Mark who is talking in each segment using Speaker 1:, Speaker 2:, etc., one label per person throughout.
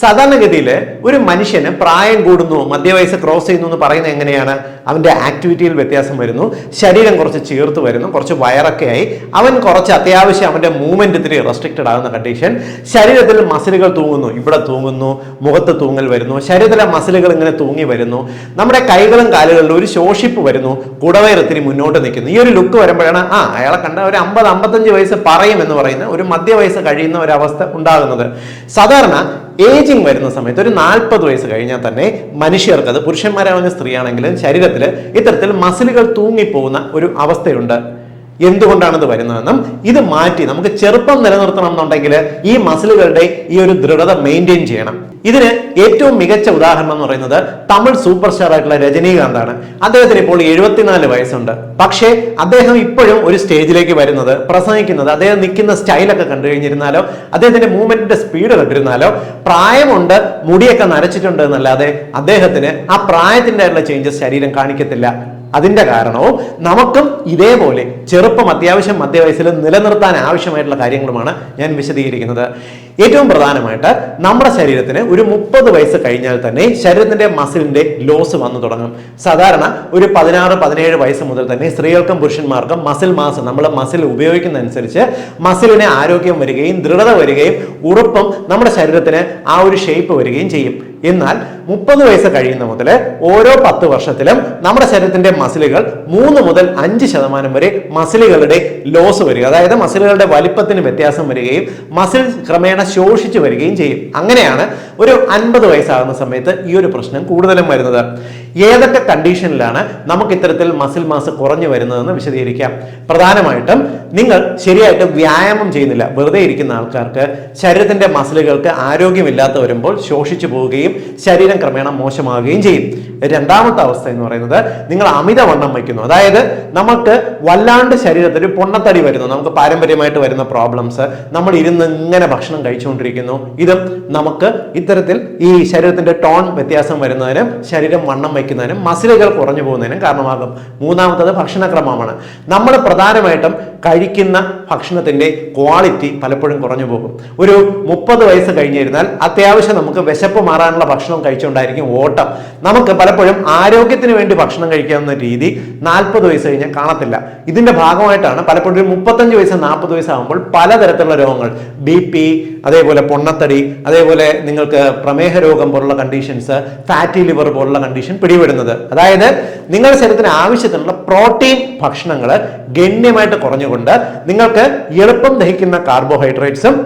Speaker 1: സാധാരണഗതിയിൽ ഒരു മനുഷ്യന് പ്രായം കൂടുന്നു മധ്യവയസ്സ് ക്രോസ് ചെയ്യുന്നു എന്ന് പറയുന്നത് എങ്ങനെയാണ്? അവന്റെ ആക്ടിവിറ്റിയിൽ വ്യത്യാസം വരുന്നു ശരീരം കുറച്ച് ചേർത്ത് വരുന്നു കുറച്ച് വയറൊക്കെ ആയി അവൻ കുറച്ച് അത്യാവശ്യം അവന്റെ മൂവ്മെന്റ് ഇത്തിരി റെസ്ട്രിക്റ്റഡ് ആകുന്ന കണ്ടീഷൻ ശരീരത്തിൽ മസിലുകൾ തൂങ്ങുന്നു ഇവിടെ തൂങ്ങുന്നു മുഖത്ത് തൂങ്ങൽ വരുന്നു ശരീരത്തിലെ മസിലുകൾ ഇങ്ങനെ തൂങ്ങി വരുന്നു നമ്മുടെ കൈകളും കാലുകളിലും ഒരു ശോഷിപ്പ് വരുന്നു കുടവയർ ഇത്തിരി മുന്നോട്ട് നിൽക്കുന്നു. ഈ ഒരു ലുക്ക് വരുമ്പോഴാണ് ആ അയാളെ കണ്ട ഒരു അമ്പത് അമ്പത്തഞ്ച് വയസ്സ് പറയും എന്ന് പറയുന്ന ഒരു മധ്യവയസ്സ് കഴിയുന്ന ഒരു അവസ്ഥ ഉണ്ടാകുന്നത്. സാധാരണ ഏജിങ് വരുന്ന സമയത്ത് ഒരു നാൽപ്പത് വയസ്സ് കഴിഞ്ഞാൽ തന്നെ മനുഷ്യർക്ക് അത് പുരുഷന്മാരാണെങ്കിലും സ്ത്രീയാണെങ്കിലും ശരീരത്തിൽ ഇത്തരത്തിൽ മസിലുകൾ തൂങ്ങിപ്പോകുന്ന ഒരു അവസ്ഥയുണ്ട്. എന്തുകൊണ്ടാണ് ഇത് വരുന്നതെന്നും ഇത് മാറ്റി നമുക്ക് ചെറുപ്പം നിലനിർത്തണം എന്നുണ്ടെങ്കിൽ ഈ മസിലുകളുടെ ഈ ഒരു ദൃഢത മെയിന്റെയിൻ ചെയ്യണം. ഇതിന് ഏറ്റവും മികച്ച ഉദാഹരണം എന്ന് പറയുന്നത് തമിഴ് സൂപ്പർ സ്റ്റാർ ആയിട്ടുള്ള രജനീകാന്താണ് അദ്ദേഹത്തിന് ഇപ്പോൾ എഴുപത്തിനാല് വയസ്സുണ്ട്. പക്ഷേ അദ്ദേഹം ഇപ്പോഴും ഒരു സ്റ്റേജിലേക്ക് വരുന്നത് പ്രസംഗിക്കുന്നത് അദ്ദേഹം നിൽക്കുന്ന സ്റ്റൈലൊക്കെ കണ്ടു കഴിഞ്ഞിരുന്നാലോ അദ്ദേഹത്തിന്റെ മൂവ്മെന്റിന്റെ സ്പീഡ് കണ്ടിരുന്നാലോ പ്രായമുണ്ട് മുടിയൊക്കെ നരച്ചിട്ടുണ്ട് എന്നല്ലാതെ അദ്ദേഹത്തിന് ആ പ്രായത്തിന്റെ ചേഞ്ചസ് ശരീരം കാണിക്കത്തില്ല. അതിന്റെ കാരണവും നമുക്കും ഇതേപോലെ ചെറുപ്പം അത്യാവശ്യം മധ്യവയസ്സിൽ നിലനിർത്താൻ ആവശ്യമായിട്ടുള്ള കാര്യങ്ങളുമാണ് ഞാൻ വിശദീകരിക്കുന്നത്. ഏറ്റവും പ്രധാനമായിട്ട് നമ്മുടെ ശരീരത്തിന് ഒരു മുപ്പത് വയസ്സ് കഴിഞ്ഞാൽ തന്നെ ശരീരത്തിന്റെ മസിലിന്റെ ലോസ് വന്നു തുടങ്ങും. സാധാരണ ഒരു പതിനാറ് പതിനേഴ് വയസ്സ് മുതൽ തന്നെ സ്ത്രീകൾക്കും പുരുഷന്മാർക്കും മസിൽ മാസ് നമ്മൾ മസിൽ ഉപയോഗിക്കുന്ന അനുസരിച്ച് മസിലിന് ആരോഗ്യം വരികയും ദൃഢത വരികയും ഉറപ്പും നമ്മുടെ ശരീരത്തിന് ആ ഒരു ഷേപ്പ് വരികയും ചെയ്യും. എന്നാൽ മുപ്പത് വയസ്സ് കഴിയുന്ന മുതൽ ഓരോ പത്ത് വർഷത്തിലും നമ്മുടെ ശരീരത്തിന്റെ മസിലുകൾ മൂന്ന് മുതൽ അഞ്ച് ശതമാനം വരെ മസിലുകളുടെ ലോസ് വരിക. അതായത് മസിലുകളുടെ വലിപ്പത്തിന് വ്യത്യാസം വരികയും മസിൽ ക്രമേണ ശോഷിച്ചു വരികയും ചെയ്യും. അങ്ങനെയാണ് ഒരു അൻപത് വയസ്സാകുന്ന സമയത്ത് ഈ ഒരു പ്രശ്നം കൂടുതലും വരുന്നത്. ഏതൊക്കെ കണ്ടീഷനിലാണ് നമുക്ക് ഇത്തരത്തിൽ മസിൽ മാസ് കുറഞ്ഞു വരുന്നതെന്ന് വിശദീകരിക്കാം. പ്രധാനമായിട്ടും നിങ്ങൾ ശരിയായിട്ട് വ്യായാമം ചെയ്യുന്നില്ല. വെറുതെ ഇരിക്കുന്ന ആൾക്കാർക്ക് ശരീരത്തിന്റെ മസിലുകൾക്ക് ആരോഗ്യമില്ലാത്ത വരുമ്പോൾ ശോഷിച്ചു പോവുകയും ശരീരം ക്രമേണ മോശമാവുകയും ചെയ്യും. രണ്ടാമത്തെ അവസ്ഥ എന്ന് പറയുന്നത് നിങ്ങൾ അമിതവണ്ണം വയ്ക്കുന്നു. അതായത് നമുക്ക് വല്ലാണ്ട് ശരീരത്തിൽ പൊണ്ണത്തടി വരുന്നു. നമുക്ക് പാരമ്പര്യമായിട്ട് വരുന്ന പ്രോബ്ലംസ് നമ്മൾ ഇരുന്ന് ഇങ്ങനെ ഭക്ഷണം കഴിച്ചുകൊണ്ടിരിക്കുന്നു. ഇതും നമുക്ക് ഇത്തരത്തിൽ ഈ ശരീരത്തിന്റെ ടോൺ വ്യത്യാസം വരുന്നതിനും ശരീരം വണ്ണം വയ്ക്കുന്നതിനും മസിലുകൾ കുറഞ്ഞു പോകുന്നതിനും കാരണമാകും. മൂന്നാമത്തത് ഭക്ഷണക്രമമാണ്. നമ്മൾ പ്രധാനമായിട്ടും കഴിക്കുന്ന ഭക്ഷണത്തിന്റെ ക്വാളിറ്റി പലപ്പോഴും കുറഞ്ഞു പോകും. ഒരു മുപ്പത് വയസ്സ് കഴിഞ്ഞിരുന്നാൽ അത്യാവശ്യം നമുക്ക് വിശപ്പ് മാറാനുള്ള ഭക്ഷണം കഴിച്ചുകൊണ്ടായിരിക്കും ഓട്ടം. നമുക്ക് പലപ്പോഴും ആരോഗ്യത്തിന് വേണ്ടി ഭക്ഷണം കഴിക്കാവുന്ന രീതി നാൽപ്പത് വയസ്സ് കഴിഞ്ഞാൽ കാണത്തില്ല. ഇതിന്റെ ഭാഗമായിട്ടാണ് പലപ്പോഴും ഒരു മുപ്പത്തഞ്ച് വയസ്സ് നാൽപ്പത് വയസ്സാകുമ്പോൾ പലതരത്തിലുള്ള രോഗങ്ങൾ. ബി പി അതേപോലെ പൊണ്ണത്തടി അതേപോലെ നിങ്ങൾക്ക് പ്രമേഹ രോഗം പോലുള്ള കണ്ടീഷൻസ് ഫാറ്റി ലിവർ പോലുള്ള കണ്ടീഷൻ പിടിപെടുന്നത്. അതായത് നിങ്ങളുടെ ശരീരത്തിന് ആവശ്യത്തിനുള്ള പ്രോട്ടീൻ ഭക്ഷണങ്ങൾ ഗണ്യമായിട്ട് കുറഞ്ഞുകൊണ്ട് നിങ്ങൾക്ക് എളുപ്പം ദഹിക്കുന്ന കാർബോഹൈഡ്രേറ്റ്സും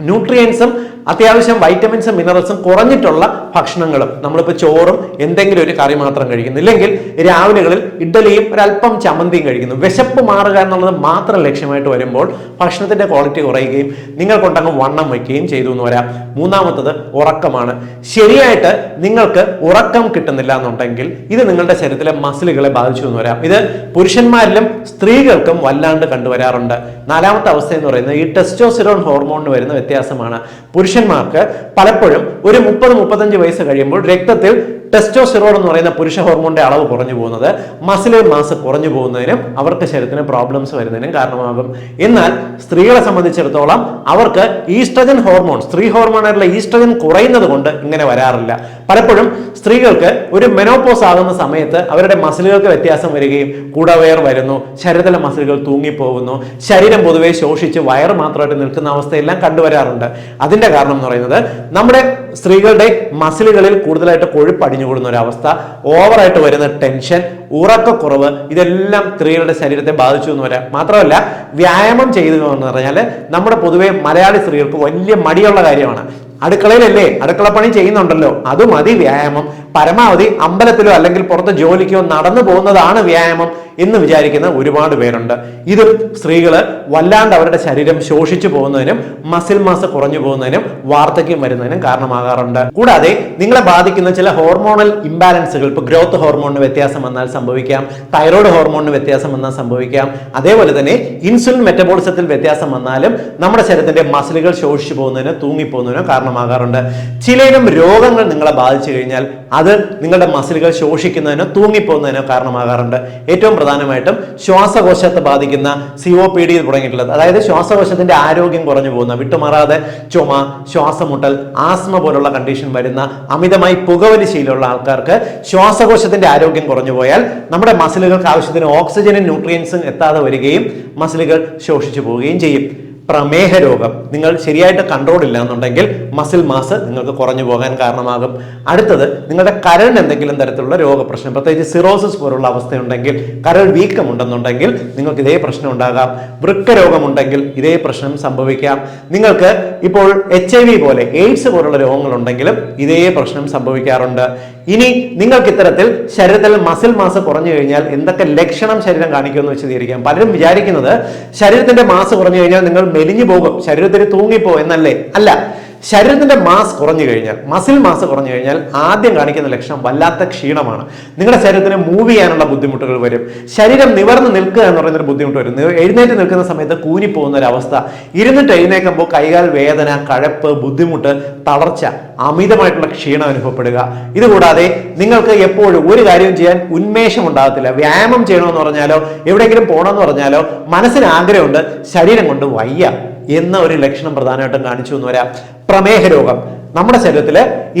Speaker 1: ന്യൂട്രിയൻസും അത്യാവശ്യം വൈറ്റമിൻസും മിനറൽസും കുറഞ്ഞിട്ടുള്ള ഭക്ഷണങ്ങളും. നമ്മളിപ്പോൾ ചോറും എന്തെങ്കിലും ഒരു കറി മാത്രം കഴിക്കുന്നു. ഇല്ലെങ്കിൽ രാവിലെകളിൽ ഇഡ്ഡലിയും ഒരല്പം ചമ്മന്തിയും കഴിക്കുന്നു. വിശപ്പ് മാറുക എന്നുള്ളത് മാത്രം ലക്ഷ്യമായിട്ട് വരുമ്പോൾ ഭക്ഷണത്തിന്റെ ക്വാളിറ്റി കുറയുകയും നിങ്ങൾ കൊണ്ടങ്ങ് വണ്ണം വയ്ക്കുകയും ചെയ്തു എന്ന് വരാം. മൂന്നാമത്തത് ഉറക്കമാണ്. ശരിയായിട്ട് നിങ്ങൾക്ക് ഉറക്കം കിട്ടുന്നില്ല എന്നുണ്ടെങ്കിൽ ഇത് നിങ്ങളുടെ ശരീരത്തിലെ മസിലുകളെ ബാധിച്ചു എന്ന് വരാം. ഇത് പുരുഷന്മാരിലും സ്ത്രീകൾക്കും വല്ലാണ്ട് കണ്ടുവരാറുണ്ട്. നാലാമത്തെ അവസ്ഥ എന്ന് പറയുന്നത് ഈ ടെസ്റ്റോസിറോൺ ഹോർമോണിന് വരുന്ന വ്യത്യാസമാണ്. പുരുഷന്മാർക്ക് പലപ്പോഴും ഒരു മുപ്പത് മുപ്പത്തഞ്ച് വയസ്സ് കഴിയുമ്പോൾ രക്തത്തിൽ ടെസ്റ്റോസിറോൺ എന്ന് പറയുന്ന പുരുഷ ഹോർമോണിന്റെ അളവ് കുറഞ്ഞു പോകുന്നത് മസിലെ മാസ് കുറഞ്ഞു പോകുന്നതിനും അവർക്ക് ശരീരത്തിന് പ്രോബ്ലംസ് വരുന്നതിനും കാരണമാകും. എന്നാൽ സ്ത്രീകളെ സംബന്ധിച്ചിടത്തോളം അവർക്ക് ഈസ്ട്രജൻ ഹോർമോൺ സ്ത്രീ ഹോർമോണായിട്ടുള്ള ഈസ്ട്രജൻ കുറയുന്നത് കൊണ്ട് ഇങ്ങനെ വരാറില്ല. പലപ്പോഴും സ്ത്രീകൾക്ക് ഒരു മെനോപോസ് ആകുന്ന സമയത്ത് അവരുടെ മസിലുകൾക്ക് വ്യത്യാസം വരികയും കൂടവയർ വരുന്നു ശരീരത്തിലെ മസിലുകൾ തൂങ്ങിപ്പോകുന്നു ശരീരം പൊതുവെ ശോഷിച്ച് വയർ മാത്രമായിട്ട് നിൽക്കുന്ന അവസ്ഥയെല്ലാം കണ്ടുവരാറുണ്ട്. അതിന്റെ കാരണം എന്ന് പറയുന്നത് നമ്മുടെ സ്ത്രീകളുടെ മസിലുകളിൽ കൂടുതലായിട്ട് കൊഴുപ്പ് അടിഞ്ഞുകൂടുന്ന ഒരു അവസ്ഥ. ഓവറായിട്ട് വരുന്ന ടെൻഷൻ ഉറക്കക്കുറവ് ഇതെല്ലാം സ്ത്രീകളുടെ ശരീരത്തെ ബാധിച്ചു എന്ന് വരാം മാത്രമല്ല വ്യായാമം ചെയ്തു എന്ന് പറഞ്ഞാൽ നമ്മുടെ പൊതുവെ മലയാളി സ്ത്രീകൾക്ക് വലിയ മടിയുള്ള കാര്യമാണ്. അടുക്കളയിലല്ലേ? അടുക്കളപ്പണി ചെയ്യുന്നുണ്ടല്ലോ. അത് മതി വ്യായാമം. പരമാവധി അമ്പലത്തിലോ അല്ലെങ്കിൽ പുറത്ത് ജോലിക്കോ നടന്നു പോകുന്നതാണ് വ്യായാമം. എന്ന് വിചാരിക്കുന്ന ഒരുപാട് പേരുണ്ട്. ഇത് സ്ത്രീകൾ വല്ലാണ്ട് അവരുടെ ശരീരം ശോഷിച്ചു പോകുന്നതിനും മസിൽ മാസ് കുറഞ്ഞു പോകുന്നതിനും വാർദ്ധക്യം വരുന്നതിനും കാരണമാകാറുണ്ട്. കൂടാതെ നിങ്ങളെ ബാധിക്കുന്ന ചില ഹോർമോണൽ ഇംബാലൻസുകൾ ഇപ്പോൾ ഗ്രോത്ത് ഹോർമോണിന് വ്യത്യാസം വന്നാൽ സംഭവിക്കാം തൈറോയ്ഡ് ഹോർമോണിന് വ്യത്യാസം വന്നാൽ സംഭവിക്കാം അതേപോലെ തന്നെ ഇൻസുലിൻ മെറ്റബോളിസത്തിൽ വ്യത്യാസം വന്നാലും നമ്മുടെ ശരീരത്തിന്റെ മസിലുകൾ ശോഷിച്ചു പോകുന്നതിന് തൂങ്ങിപ്പോകുന്നതിനോ കാരണമാകാറുണ്ട്. ചിലയിനം രോഗങ്ങൾ നിങ്ങളെ ബാധിച്ചു കഴിഞ്ഞാൽ അത് നിങ്ങളുടെ മസിലുകൾ ശോഷിക്കുന്നതിനോ തൂങ്ങിപ്പോകുന്നതിനോ കാരണമാകാറുണ്ട്. ഏറ്റവും പ്രധാന പ്രധാനമായിട്ടും ശ്വാസകോശത്തെ ബാധിക്കുന്ന സി ഒ പി ഡി തുടങ്ങിയിട്ടുള്ളത്. അതായത് ശ്വാസകോശത്തിന്റെ ആരോഗ്യം കുറഞ്ഞു പോകുന്ന വിട്ടുമാറാതെ ചുമ ശ്വാസമുട്ടൽ ആസ്മ പോലുള്ള കണ്ടീഷൻ വരുന്ന അമിതമായി പുകവലി ശീലമുള്ള ആൾക്കാർക്ക് ശ്വാസകോശത്തിന്റെ ആരോഗ്യം കുറഞ്ഞു പോയാൽ നമ്മുടെ മസിലുകൾക്ക് ആവശ്യത്തിന് ഓക്സിജനും ന്യൂട്രിയൻസും എത്താതെ വരികയും മസിലുകൾ ശോഷിച്ചു പോവുകയും ചെയ്യും. പ്രമേഹ രോഗം. നിങ്ങൾ ശരിയായിട്ട് കൺട്രോൾ ഇല്ല എന്നുണ്ടെങ്കിൽ മസിൽ മാസ് നിങ്ങൾക്ക് കുറഞ്ഞു പോകാൻ കാരണമാകും. അടുത്തത് നിങ്ങളുടെ കരളിന് എന്തെങ്കിലും തരത്തിലുള്ള രോഗപ്രശ്നം പ്രത്യേകിച്ച് സിറോസിസ് പോലുള്ള അവസ്ഥയുണ്ടെങ്കിൽ കരൾ വീക്കം ഉണ്ടെന്നുണ്ടെങ്കിൽ നിങ്ങൾക്ക് ഇതേ പ്രശ്നം ഉണ്ടാകാം. വൃക്ക രോഗമുണ്ടെങ്കിൽ ഇതേ പ്രശ്നം സംഭവിക്കാം. നിങ്ങൾക്ക് ഇപ്പോൾ എച്ച് ഐ വി പോലെ എയ്ഡ്സ് പോലുള്ള രോഗങ്ങളുണ്ടെങ്കിലും ഇതേ പ്രശ്നം സംഭവിക്കാറുണ്ട്. ഇനി നിങ്ങൾക്ക് ഇത്തരത്തിൽ ശരീരത്തിൽ മസിൽ മാസ് കുറഞ്ഞു കഴിഞ്ഞാൽ എന്തൊക്കെ ലക്ഷണം ശരീരം കാണിക്കുമെന്ന് വിശദീകരിക്കാം പലരും വിചാരിക്കുന്നത് ശരീരത്തിന്റെ മാസ് കുറഞ്ഞു കഴിഞ്ഞാൽ നിങ്ങൾ മെലിഞ്ഞു പോകും ശരീരത്തിന് തൂങ്ങിപ്പോ എന്നല്ലേ? അല്ല. ശരീരത്തിന്റെ മാസ് കുറഞ്ഞു കഴിഞ്ഞാൽ മസിൽ മാസ് കുറഞ്ഞു കഴിഞ്ഞാൽ ആദ്യം കാണിക്കുന്ന ലക്ഷണം വല്ലാത്ത ക്ഷീണമാണ്. നിങ്ങളുടെ ശരീരത്തിന് മൂവ് ചെയ്യാനുള്ള ബുദ്ധിമുട്ടുകൾ വരും. ശരീരം നിവർന്ന് നിൽക്കുക എന്ന് പറയുന്നൊരു ബുദ്ധിമുട്ട് വരും. എഴുന്നേറ്റ് നിൽക്കുന്ന സമയത്ത് കൂനിപ്പോകുന്ന ഒരു അവസ്ഥ. ഇരുന്നിട്ട് എഴുന്നേക്കുമ്പോൾ കൈകാൽ വേദന കഴപ്പ് ബുദ്ധിമുട്ട് തളർച്ച അമിതമായിട്ടുള്ള ക്ഷീണം അനുഭവപ്പെടുക. ഇതുകൂടാതെ നിങ്ങൾക്ക് എപ്പോഴും ഒരു കാര്യം ചെയ്യാൻ ഉന്മേഷം ഉണ്ടാകത്തില്ല. വ്യായാമം ചെയ്യണമെന്ന് പറഞ്ഞാലോ എവിടെയെങ്കിലും പോകണമെന്ന് പറഞ്ഞാലോ മനസ്സിന് ആഗ്രഹമുണ്ട് ശരീരം കൊണ്ട് വയ്യ. എന്ന ഒരു ലക്ഷണം പ്രധാനമായിട്ടും കാണിച്ചു എന്ന് വരാം പ്രമേഹ രോഗം. നമ്മുടെ ശരീരത്തിൽ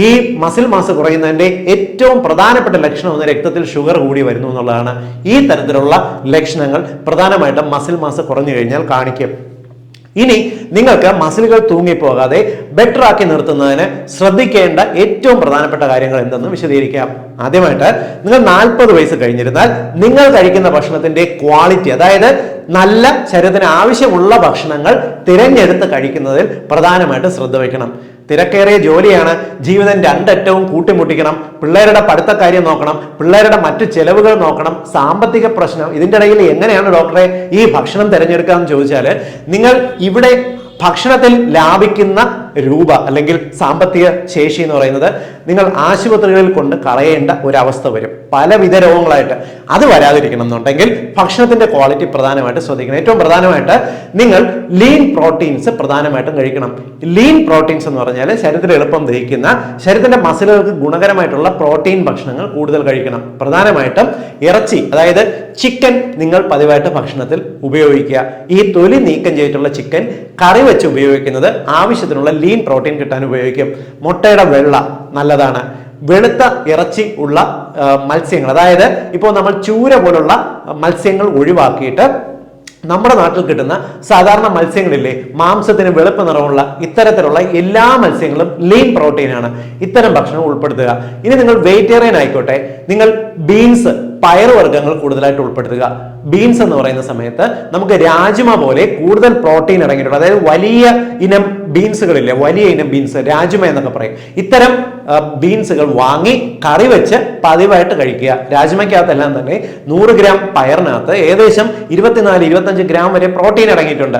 Speaker 1: ഈ മസിൽ മാസ് കുറയുന്നതിന്റെ ഏറ്റവും പ്രധാനപ്പെട്ട ലക്ഷണം ഒന്ന് രക്തത്തിൽ ഷുഗർ കൂടി വരുന്നു എന്നുള്ളതാണ്. ഈ തരത്തിലുള്ള ലക്ഷണങ്ങൾ പ്രധാനമായിട്ടും മസിൽ മാസ് കുറഞ്ഞു കഴിഞ്ഞാൽ കാണിക്കും. ഇനി നിങ്ങൾക്ക് മസിലുകൾ തൂങ്ങിപ്പോകാതെ ബെറ്റർ ആക്കി നിർത്തുന്നതിന് ശ്രദ്ധിക്കേണ്ട ഏറ്റവും പ്രധാനപ്പെട്ട കാര്യങ്ങൾ എന്തെന്ന് വിശദീകരിക്കാം. ആദ്യമായിട്ട് നിങ്ങൾ നാൽപ്പത് വയസ്സ് കഴിഞ്ഞിരുന്നാൽ നിങ്ങൾ കഴിക്കുന്ന ഭക്ഷണത്തിന്റെ ക്വാളിറ്റി അതായത് നല്ല ശരീരത്തിന് ആവശ്യമുള്ള ഭക്ഷണങ്ങൾ തിരഞ്ഞെടുത്ത് കഴിക്കുന്നതിൽ പ്രധാനമായിട്ട് ശ്രദ്ധ വയ്ക്കണം. തിരക്കേറിയ ജോലിയാണ് ജീവിതം രണ്ടറ്റവും കൂട്ടിമുട്ടിക്കണം. പിള്ളേരുടെ പഠിത്ത കാര്യം നോക്കണം. പിള്ളേരുടെ മറ്റു ചെലവുകൾ നോക്കണം. സാമ്പത്തിക പ്രശ്നം. ഇതിന്റെ ഇടയിൽ എങ്ങനെയാണ് ഡോക്ടറെ ഈ ഭക്ഷണം തിരഞ്ഞെടുക്കുക എന്ന് ചോദിച്ചാൽ നിങ്ങൾ ഇവിടെ ഭക്ഷണത്തിൽ ലാഭിക്കുന്ന രൂപ അല്ലെങ്കിൽ സാമ്പത്തിക ശേഷി എന്ന് പറയുന്നത് നിങ്ങൾ ആശുപത്രികളിൽ കൊണ്ട് കളയേണ്ട ഒരവസ്ഥ വരും. പലവിധ രോഗങ്ങളായിട്ട് അത് വരാതിരിക്കണം എന്നുണ്ടെങ്കിൽ ഭക്ഷണത്തിന്റെ ക്വാളിറ്റി പ്രധാനമായിട്ട് ശ്രദ്ധിക്കണം. ഏറ്റവും പ്രധാനമായിട്ട് നിങ്ങൾ ലീൻ പ്രോട്ടീൻസ് പ്രധാനമായിട്ടും കഴിക്കണം. ലീൻ പ്രോട്ടീൻസ് എന്ന് പറഞ്ഞാൽ ശരീരത്തിൽ എളുപ്പം ദഹിക്കുന്ന ശരീരത്തിന്റെ മസിലുകൾക്ക് ഗുണകരമായിട്ടുള്ള പ്രോട്ടീൻ ഭക്ഷണങ്ങൾ കൂടുതൽ കഴിക്കണം. പ്രധാനമായിട്ടും ഇറച്ചി അതായത് ചിക്കൻ നിങ്ങൾ പതിവായിട്ട് ഭക്ഷണത്തിൽ ഉപയോഗിക്കുക. ഈ തൊലി നീക്കം ചെയ്തിട്ടുള്ള ചിക്കൻ കറി വെച്ച് ഉപയോഗിക്കുന്നത് ആവശ്യത്തിനുള്ള ലീൻ പ്രോട്ടീൻ കിട്ടാൻ ഉപയോഗിക്കും. മുട്ടയുടെ വെള്ള നല്ലതാണ്. വെളുത്ത ഇറച്ചി ഉള്ള മത്സ്യങ്ങൾ. അതായത് ഇപ്പോൾ നമ്മൾ ചൂര പോലുള്ള മത്സ്യങ്ങൾ ഒഴിവാക്കിയിട്ട് നമ്മുടെ നാട്ടിൽ കിട്ടുന്ന സാധാരണ മത്സ്യങ്ങളില്ലേ മാംസത്തിന് വെളുപ്പ് നിറമുള്ള ഇത്തരത്തിലുള്ള എല്ലാ മത്സ്യങ്ങളും ലീൻ പ്രോട്ടീനാണ് ഇത്തരം ഭക്ഷണം ഉൾപ്പെടുത്തുക. ഇനി നിങ്ങൾ വെജിറ്റേറിയൻ ആയിക്കോട്ടെ. നിങ്ങൾ ബീൻസ് പയറുവർഗങ്ങൾ കൂടുതലായിട്ട് ഉൾപ്പെടുത്തുക. ബീൻസ് എന്ന് പറയുന്ന സമയത്ത് നമുക്ക് രാജ്മ പോലെ കൂടുതൽ പ്രോട്ടീൻ അടങ്ങിയിട്ടുണ്ട് അതായത് വലിയ ഇനം ബീൻസുകളില്ലേ വലിയ ഇനം ബീൻസ് രാജ്മ എന്നൊക്കെ പറയും. ഇത്തരം ബീൻസുകൾ വാങ്ങി കറി വെച്ച് പതിവായിട്ട് കഴിക്കുക. രാജ്മയ്ക്കകത്തെല്ലാം തന്നെ നൂറ് ഗ്രാം പയറിനകത്ത് ഏകദേശം ഇരുപത്തിനാല് ഇരുപത്തഞ്ച് ഗ്രാം വരെ പ്രോട്ടീൻ അടങ്ങിയിട്ടുണ്ട്.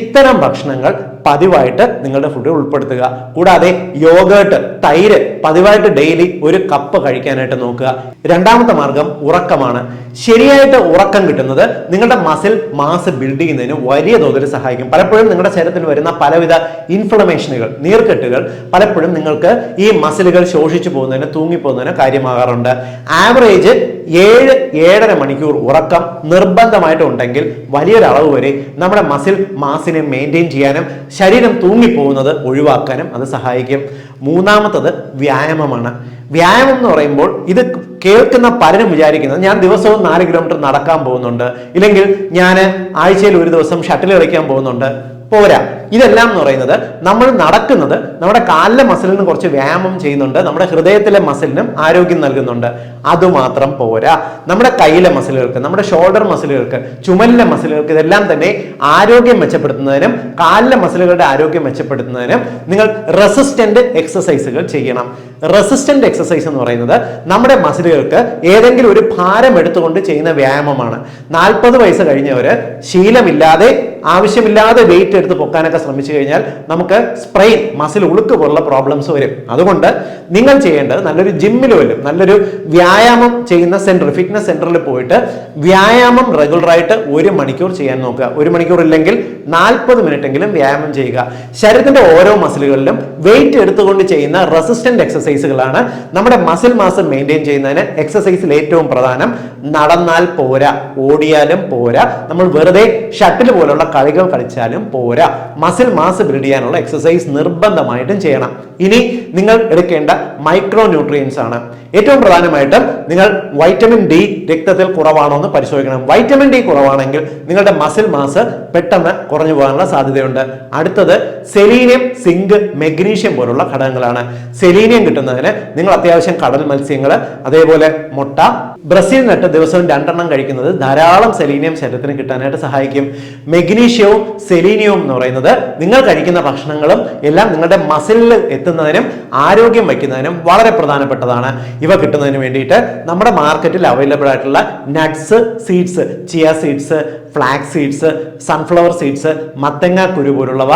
Speaker 1: ഇത്തരം ഭക്ഷണങ്ങൾ പതിവായിട്ട് നിങ്ങളുടെ ഫുഡിൽ ഉൾപ്പെടുത്തുക. കൂടാതെ യോഗേട്ട് തൈര് പതിവായിട്ട് ഡെയിലി ഒരു കപ്പ് കഴിക്കാനായിട്ട് നോക്കുക. രണ്ടാമത്തെ മാർഗം ഉറക്കമാണ്. ശരിയായിട്ട് ഉറക്കം കിട്ടുന്നത് നിങ്ങളുടെ മസിൽ മാസ് ബിൽഡ് ചെയ്യുന്നതിന് വലിയ തോതിൽ സഹായിക്കും. പലപ്പോഴും നിങ്ങളുടെ ശരീരത്തിൽ വരുന്ന പലവിധ ഇൻഫ്ലമേഷനുകൾ നീർക്കെട്ടുകൾ പലപ്പോഴും നിങ്ങൾക്ക് ഈ മസിലുകൾ ശോഷിച്ചു പോകുന്നതിന് തൂങ്ങിപ്പോകുന്നതിന് കാര്യമാകാറുണ്ട്. ആവറേജ് ഏഴ് ഏഴര മണിക്കൂർ ഉറക്കം നിർബന്ധമായിട്ട് ഉണ്ടെങ്കിൽ വലിയൊരളവ് വരെ നമ്മുടെ മസിൽ മാസിനെ മെയിന്റെയിൻ ചെയ്യാനും ശരീരം തൂങ്ങിപ്പോകുന്നത് ഒഴിവാക്കാനും അത് സഹായിക്കും. മൂന്നാമത്തത് വ്യായാമമാണ്. വ്യായാമം എന്ന് പറയുമ്പോൾ ഇത് കേൾക്കുന്ന പലരും വിചാരിക്കുന്നത് ഞാൻ ദിവസവും നാല് കിലോമീറ്റർ നടക്കാൻ പോകുന്നുണ്ട്. ഇല്ലെങ്കിൽ ഞാൻ ആഴ്ചയിൽ ഒരു ദിവസം ഷട്ടിൽ കളിക്കാൻ പോകുന്നുണ്ട്. പോരാ. ഇതെല്ലാം എന്ന് പറയുന്നത് നമ്മൾ നടക്കുന്നത് നമ്മുടെ കാലിലെ മസിലിന് കുറച്ച് വ്യായാമം ചെയ്യുന്നുണ്ട് നമ്മുടെ ഹൃദയത്തിലെ മസിലിനും ആരോഗ്യം നൽകുന്നുണ്ട്. അതുമാത്രം പോരാ. നമ്മുടെ കയ്യിലെ മസിലുകൾക്ക് നമ്മുടെ ഷോൾഡർ മസിലുകൾക്ക് ചുമലിലെ മസിലുകൾക്ക് ഇതെല്ലാം തന്നെ ആരോഗ്യം മെച്ചപ്പെടുത്തുന്നതിനും കാലിലെ മസിലുകളുടെ ആരോഗ്യം മെച്ചപ്പെടുത്തുന്നതിനും നിങ്ങൾ റെസിസ്റ്റന്റ് എക്സസൈസുകൾ ചെയ്യണം. റെസിസ്റ്റന്റ് എക്സസൈസ് എന്ന് പറയുന്നത് നമ്മുടെ മസിലുകൾക്ക് ഏതെങ്കിലും ഒരു ഭാരം എടുത്തുകൊണ്ട് ചെയ്യുന്ന വ്യായാമമാണ്. നാൽപ്പത് വയസ്സ് കഴിഞ്ഞവര് ശീലമില്ലാതെ ആവശ്യമില്ലാതെ വെയിറ്റ് എടുത്ത് പൊക്കാനൊക്കെ ശ്രമിച്ചു കഴിഞ്ഞാൽ നമുക്ക് സ്പ്രെയിൻ മസിൽ ഉളുക്ക് പോലുള്ള പ്രോബ്ലംസ് വരും. അതുകൊണ്ട് നിങ്ങൾ ചെയ്യേണ്ടത് നല്ലൊരു ജിമ്മിൽ വരും. നല്ലൊരു വ്യായാമം ചെയ്യുന്ന സെന്റർ ഫിറ്റ്നസ് സെന്ററിൽ പോയിട്ട് വ്യായാമം റെഗുലറായിട്ട് ഒരു മണിക്കൂർ ചെയ്യാൻ നോക്കുക. ഒരു മണിക്കൂർ ഇല്ലെങ്കിൽ നാൽപ്പത് മിനിറ്റ് എങ്കിലും വ്യായാമം ചെയ്യുക. ശരീരത്തിന്റെ ഓരോ മസിലുകളിലും വെയിറ്റ് എടുത്തുകൊണ്ട് ചെയ്യുന്ന റെസിസ്റ്റന്റ് എക്സസൈസുകളാണ് നമ്മുടെ മസിൽ മാസ് മെയിന്റെയിൻ ചെയ്യുന്നതിന് എക്സസൈസിൽ ഏറ്റവും പ്രധാനം. നടന്നാൽ പോരാ ഓടിയാലും പോരാ. നമ്മൾ വെറുതെ ഷട്ടിൽ പോലുള്ള കളികൾ കളിച്ചാലും പോരാ. മസിൽ മാസ് ബിൽഡ് ചെയ്യാനുള്ള എക്സസൈസ് നിർബന്ധമായിട്ടും ചെയ്യണം. ഇനി നിങ്ങൾ എടുക്കേണ്ട മൈക്രോ ന്യൂട്രിയൻസ് ആണ്. ഏറ്റവും പ്രധാനമായിട്ടും നിങ്ങൾ വൈറ്റമിൻ ഡി രക്തത്തിൽ കുറവാണോ എന്ന് പരിശോധിക്കണം. വൈറ്റമിൻ ഡി കുറവാണെങ്കിൽ നിങ്ങളുടെ മസിൽ മാസ് പെട്ടെന്ന് കുറഞ്ഞു പോകാനുള്ള സാധ്യതയുണ്ട്. അടുത്തത് സെലീനിയം സിങ്ക് മെഗ്നീഷ്യം പോലുള്ള ഘടകങ്ങളാണ്. സെലീനിയം കിട്ടുന്നതിന് നിങ്ങൾ അത്യാവശ്യം കടൽ മത്സ്യങ്ങൾ അതേപോലെ മുട്ട. ബ്രസീൽ നട്ട് ദിവസവും രണ്ടെണ്ണം കഴിക്കുന്നത് ധാരാളം സെലീനിയം ശരീരത്തിന് കിട്ടാനായിട്ട് സഹായിക്കും. മെഗ്നീഷ്യവും സെലീനിയവും എന്ന് പറയുന്നത് നിങ്ങൾ കഴിക്കുന്ന ഭക്ഷണങ്ങളും എല്ലാം നിങ്ങളുടെ മസിലിൽ എത്തുന്നതിനും ആരോഗ്യം വയ്ക്കുന്നതിനും വളരെ പ്രധാനപ്പെട്ടതാണ്. ഇവ കിട്ടുന്നതിന് വേണ്ടിയിട്ട് നമ്മുടെ മാർക്കറ്റിൽ അവൈലബിൾ ആയിട്ടുള്ള nuts seeds chia seeds flax seeds sunflower seeds മത്തങ്ങ കുരു പോലുള്ളവ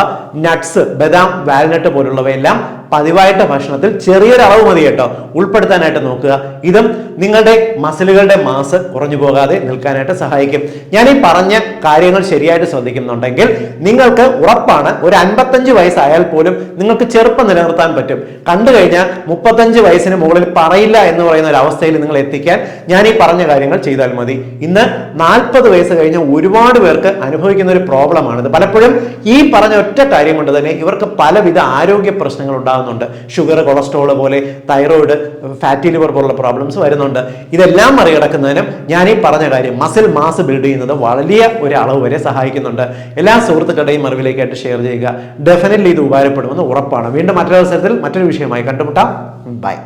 Speaker 1: നട്ട്സ് ബദാം വാൽനട്ട് പോലുള്ളവയെല്ലാം പതിവായിട്ട് ഭക്ഷണത്തിൽ ചെറിയൊരളവ് മതി കേട്ടോ. ഉൾപ്പെടുത്താനായിട്ട് നോക്കുക. ഇതും നിങ്ങളുടെ മസിലുകളുടെ മാസ് കുറഞ്ഞു പോകാതെ നിൽക്കാനായിട്ട് സഹായിക്കും. ഞാൻ ഈ പറഞ്ഞ കാര്യങ്ങൾ ശരിയായിട്ട് ശ്രദ്ധിക്കുന്നുണ്ടെങ്കിൽ നിങ്ങൾക്ക് ഉറപ്പാണ് ഒരു അൻപത്തഞ്ച് വയസ്സായാൽ പോലും നിങ്ങൾക്ക് ചെറുപ്പം നിലനിർത്താൻ പറ്റും. കണ്ടു കഴിഞ്ഞാൽ മുപ്പത്തഞ്ച് വയസ്സിന് മുകളിൽ പറയില്ല എന്ന് പറയുന്ന ഒരു അവസ്ഥയിൽ നിങ്ങൾ എത്തിക്കാൻ ഞാൻ ഈ പറഞ്ഞ കാര്യങ്ങൾ ചെയ്താൽ മതി. ഇന്ന് നാൽപ്പത് വയസ്സ് കഴിഞ്ഞ ഒരുപാട് പേർക്ക് അനുഭവിക്കുന്ന ഒരു പ്രോബ്ലമാണിത്. പലപ്പോഴും ഈ പറഞ്ഞ ഒറ്റ കാര്യം കൊണ്ട് തന്നെ ഇവർക്ക് പലവിധ ആരോഗ്യ പ്രശ്നങ്ങൾ ഉണ്ടാകുന്നുണ്ട്. ഷുഗർ കൊളസ്ട്രോൾ പോലെ തൈറോയിഡ് ഫാറ്റി ലിവർ പോലുള്ള പ്രോബ്ലംസ് വരുന്നുണ്ട്. ഇതെല്ലാം മറികടക്കുന്നതിനും ഞാൻ ഈ പറഞ്ഞ കാര്യം മസിൽ മാസ് ബിൽഡ് ചെയ്യുന്നത് വലിയ ഒരു അളവ് വരെ സഹായിക്കുന്നുണ്ട്. എല്ലാ സുഹൃത്തുക്കളുടെയും അറിവിലേക്കായിട്ട് ഷെയർ ചെയ്യുക. ഡെഫിനറ്റ്ലി ഇത് ഉപകാരപ്പെടുമെന്ന് ഉറപ്പാണ്. വീണ്ടും മറ്റൊരു അവസരത്തിൽ മറ്റൊരു വിഷയമായി കണ്ടുമുട്ടാം. ബൈ